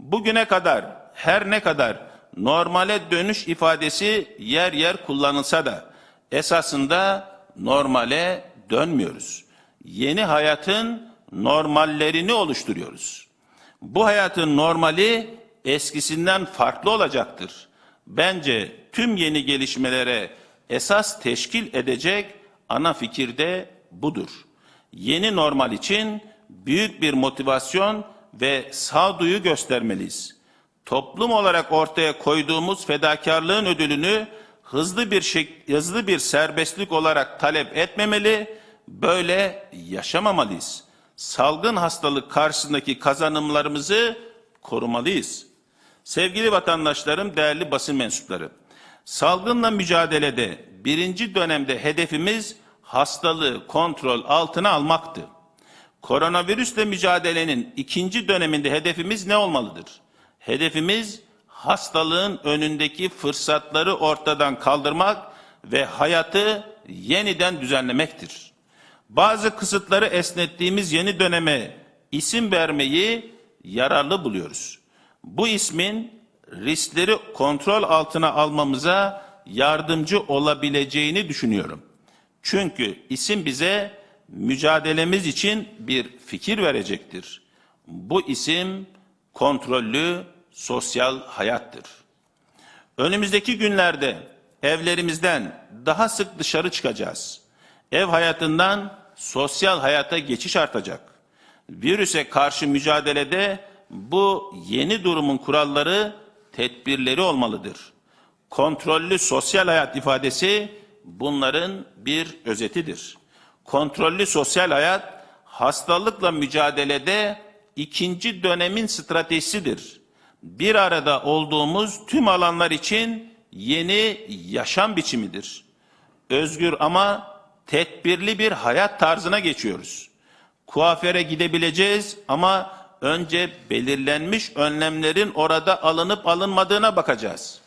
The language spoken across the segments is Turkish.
Bugüne kadar her ne kadar normale dönüş ifadesi yer yer kullanılsa da esasında normale dönmüyoruz. Yeni hayatın normallerini oluşturuyoruz. Bu hayatın normali eskisinden farklı olacaktır. Bence tüm yeni gelişmelere esas teşkil edecek ana fikir de budur. Yeni normal için büyük bir motivasyon ve sağduyu göstermeliyiz. Toplum olarak ortaya koyduğumuz fedakarlığın ödülünü hızlı bir şek- hızlı bir serbestlik olarak talep etmemeli, böyle yaşamamalıyız. Salgın hastalık karşısındaki kazanımlarımızı korumalıyız. Sevgili vatandaşlarım, değerli basın mensupları, salgınla mücadelede birinci dönemde hedefimiz hastalığı kontrol altına almaktı. Koronavirüsle mücadelenin ikinci döneminde hedefimiz ne olmalıdır? Hedefimiz hastalığın önündeki fırsatları ortadan kaldırmak ve hayatı yeniden düzenlemektir. Bazı kısıtları esnettiğimiz yeni döneme isim vermeyi yararlı buluyoruz. Bu ismin riskleri kontrol altına almamıza yardımcı olabileceğini düşünüyorum. Çünkü isim bize mücadelemiz için bir fikir verecektir. Bu isim kontrollü sosyal hayattır. Önümüzdeki günlerde evlerimizden daha sık dışarı çıkacağız. Ev hayatından sosyal hayata geçiş artacak. Virüse karşı mücadelede bu yeni durumun kuralları, tedbirleri olmalıdır. Kontrollü sosyal hayat ifadesi bunların bir özetidir. Kontrollü sosyal hayat hastalıkla mücadelede ikinci dönemin stratejisidir. Bir arada olduğumuz tüm alanlar için yeni yaşam biçimidir. Özgür ama tedbirli bir hayat tarzına geçiyoruz. Kuaföre gidebileceğiz ama önce belirlenmiş önlemlerin orada alınıp alınmadığına bakacağız.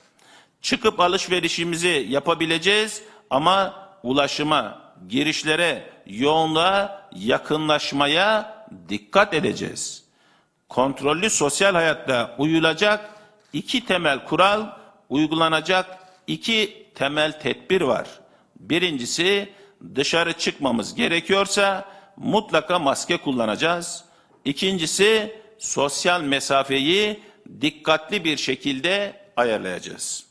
Çıkıp alışverişimizi yapabileceğiz ama ulaşıma, girişlere, yoğunluğa, yakınlaşmaya dikkat edeceğiz. Kontrollü sosyal hayatta uyulacak iki temel kural, uygulanacak iki temel tedbir var. Birincisi dışarı çıkmamız gerekiyorsa mutlaka maske kullanacağız. İkincisi sosyal mesafeyi dikkatli bir şekilde ayarlayacağız.